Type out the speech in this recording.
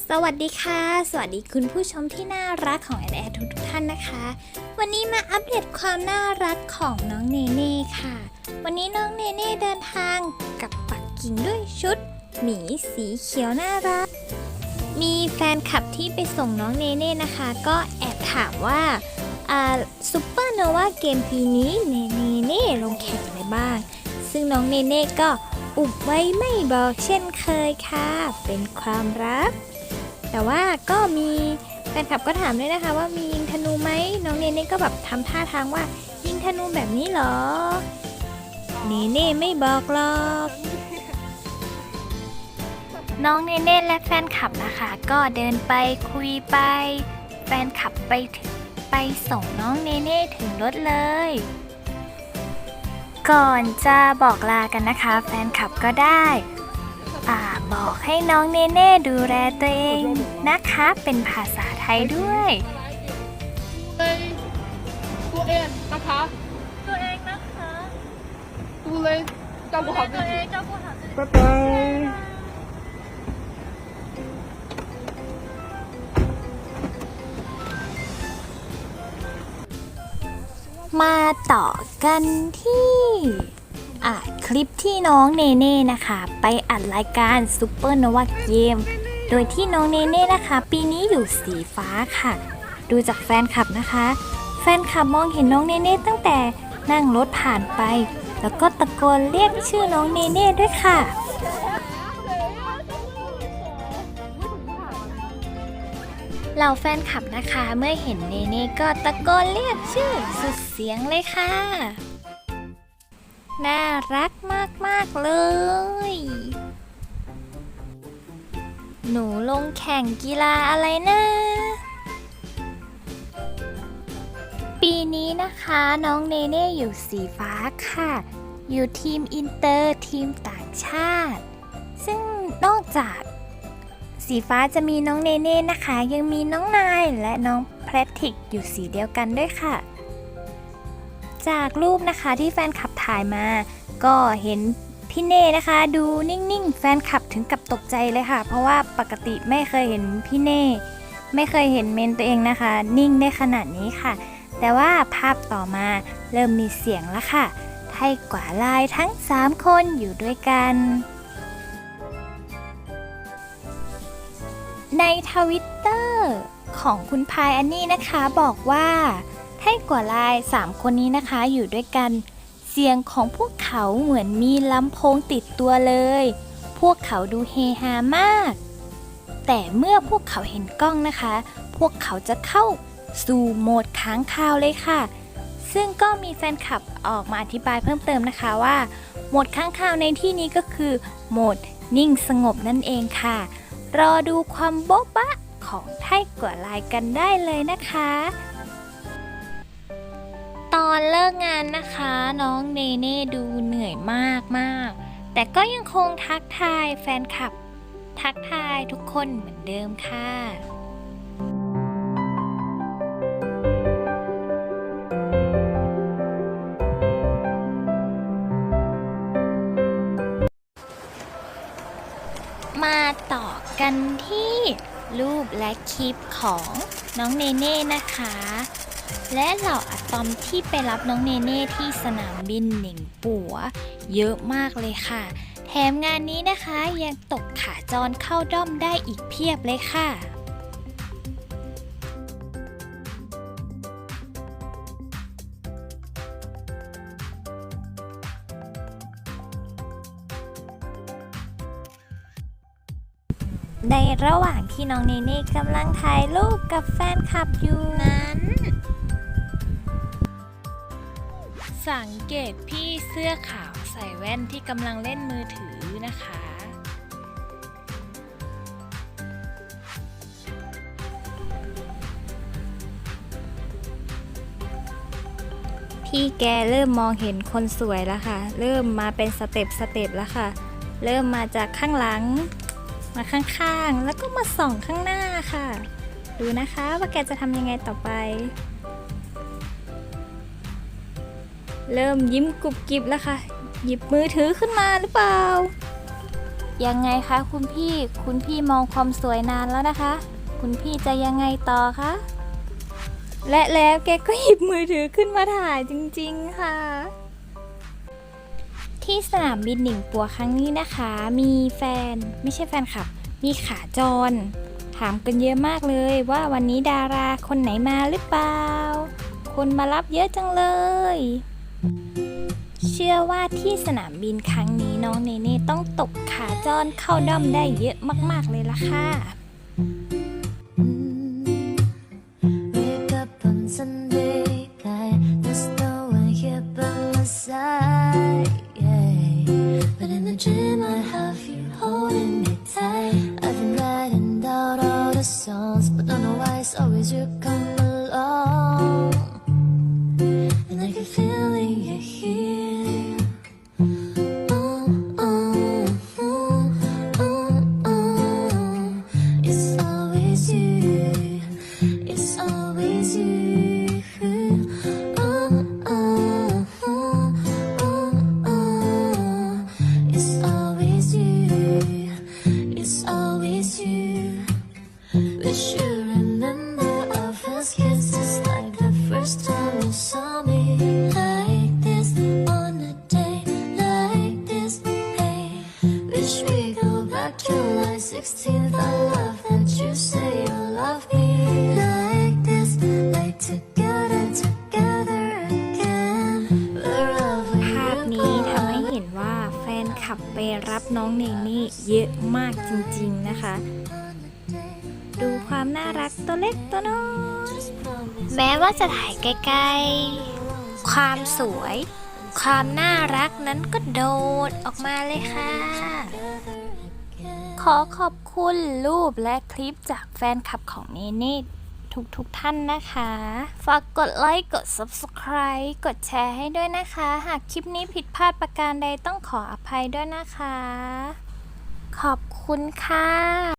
สวัสดีค่ะ สวัสดีคุณผู้ชมที่น่ารักของแอนแอร์ทุกท่านนะคะ วันนี้มาอัปเดตความน่ารักของน้องเนเน่ค่ะ วันนี้น้องเนเน่เดินทางกับปักกิ่งด้วยชุด หมีสีเขียวน่ารัก มีแฟนคลับที่ไปส่งน้องเนเน่นะคะ ก็แอบถามว่าอ่าซูเปอร์โนวาเกมปีนี้เนเน่เน่ลงแข่งอะไรบ้าง ซึ่งน้องเนเน่ก็อุบไว้ไม่บอกเช่นเคยค่ะ เป็นความลับ แต่ว่าก็มีแฟนคลับก็ถามด้วยนะคะ ว่ามียิงธนูไหมน้องเนเน่ก็แบบทำท่าทางว่ายิงธนูแบบนี้เหรอ เนเน่ไม่บอกหรอกน้องเนเน่และแฟนคลับนะคะ ก็เดินไปคุยไป แฟนคลับไปถึงไปส่งน้องเนเน่ถึงรถเลย ก่อนจะบอกลากันนะคะ แฟนคลับก็ได้ ป่บอกให้น้องเนเน่ดูแลตัวเองนะคะ เป็นภาษาไทยด้วยตัวเองนะคะ ตัวเองนะคะดูเลยเจ้าผู้หาตัวเองจ้าผู้หาบ๊ายบายมาต่อกันที่ อ่าคลิปที่น้องเนเน่นะคะ ไปอัดรายการซูเปอร์โนวาเกมโดยที่น้องเนเน่นะคะ ปีนี้อยู่สีฟ้าค่ะ ดูจากแฟนคลับนะคะ แฟนคลับมองเห็นน้องเนเน่ตั้งแต่นั่งรถผ่านไป แล้วก็ตะโกนเรียกชื่อน้องเนเน่ด้วยค่ะเหล่าแฟนคลับนะคะเมื่อเห็นเนเน่ก็ตะโกนเรียกชื่อสุดเสียงเลยค่ะ น่ารักมาก ๆ เลย หนูลงแข่งกีฬาอะไรนะ ปีนี้นะคะน้องเนเน่อยู่สีฟ้าค่ะ อยู่ทีมอินเตอร์ทีมต่างชาติ ซึ่งนอกจากสีฟ้าจะมีน้องเนเน่นะคะ ยังมีน้องนายและน้องแพทริกอยู่สีเดียวกันด้วยค่ะ จากรูปนะคะที่แฟนคลับ ถ่ายมา ก็เห็นพี่เน่นะคะ ดูนิ่งๆ แฟนคลับถึงกับตกใจเลยค่ะ เพราะว่าปกติไม่เคยเห็นพี่เน่ไม่เคยเห็นเมนตัวเองนะคะ นิ่งได้ขนาดนี้ค่ะ แต่ว่าภาพต่อมาเริ่มมีเสียงแล้วค่ะให้กว่าลายทั้ง 3 คนอยู่ด้วยกัน ในทวิตเตอร์ของคุณพายอันนี่นะคะบอกว่าให้กว่าลาย 3 คนนี้นะคะอยู่ด้วยกัน เสียงของพวกเขาเหมือนมีลำโพงติดตัวเลย พวกเขาดูเฮฮามาก แต่เมื่อพวกเขาเห็นกล้องนะคะ พวกเขาจะเข้าสู่โหมดค้างคาวเลยค่ะ ซึ่งก็มีแฟนคลับออกมาอธิบายเพิ่มเติมนะคะว่า โหมดค้างคาวในที่นี้ก็คือ โหมดนิ่งสงบนั่นเองค่ะ รอดูความโบ๊ะบะของไทยกว่าลายกันได้เลยนะคะ ตอนเลิกงานนะคะ น้องเนเน่ดูเหนื่อยมากมาก แต่ก็ยังคงทักทายแฟนคลับ ทักทายทุกคนเหมือนเดิมค่ะมาต่อกันที่รูปและคลิปของน้องเนเน่นะคะ และเหล่าอะตอมที่ไปรับน้องเนเน่ที่สนามบินหนิงปัว เยอะมากเลยค่ะ แถมงานนี้นะคะยังตกขาจรเข้าด้อมได้อีกเพียบเลยค่ะในระหว่างที่น้องเนเน่กำลังถ่ายรูปกับแฟนคลับอยู่นั้น สังเกตพี่เสื้อขาวใส่แว่นที่กำลังเล่นมือถือนะคะ พี่แกเริ่มมองเห็นคนสวยแล้วค่ะ เริ่มมาเป็นสเต็ปสเต็ปแล้วค่ะ เริ่มมาจากข้างหลัง มาข้างๆ แล้วก็มาส่องข้างหน้าค่ะ ดูนะคะว่าแกจะทำยังไงต่อไป เริ่มยิ้มกรุบกริบแล้วค่ะ หยิบมือถือขึ้นมาหรือเปล่า ยังไงคะคุณพี่ คุณพี่มองความสวยนานแล้วนะคะ คุณพี่จะยังไงต่อคะ และแล้วแกก็หยิบมือถือขึ้นมาถ่ายจริงๆค่ะ ที่สนามบินหนิงปัวครั้งนี้นะคะ มีแฟนไม่ใช่แฟนคลับ มีขาจร ถามกันเยอะมากเลยว่าวันนี้ดาราคนไหนมาหรือเปล่า คนมารับเยอะจังเลย เชื่อว่าที่สนามบินครั้งนี้น้องเนเน่ต้องตกขาจรเข้าด้อมได้เยอะมากๆเลยล่ะค่ะ 16th. I love that you say you love me like this, like together, together again. Wherever ภาพ you นี้ทำให้ go. เห็นว่าแฟนคลับไปรับน้องเนเน่เยอะมากจริงๆนะคะดู ความน่ารักตัวเล็กตัวน้อยแม้ว่าจะถ่ายใกล้ๆ ความสวย ความน่ารักนั้นก็โดดออกมาเลยค่ะ ขอขอบคุณรูปและคลิปจากแฟนคลับของเนเน่ทุกๆทท่านนะคะ ฝากกดไลค์ กด Subscribe กดแชร์ให้ด้วยนะคะ หากคลิปนี้ผิดพลาดประการใดต้องขออภัยด้วยนะคะ ขอบคุณค่ะ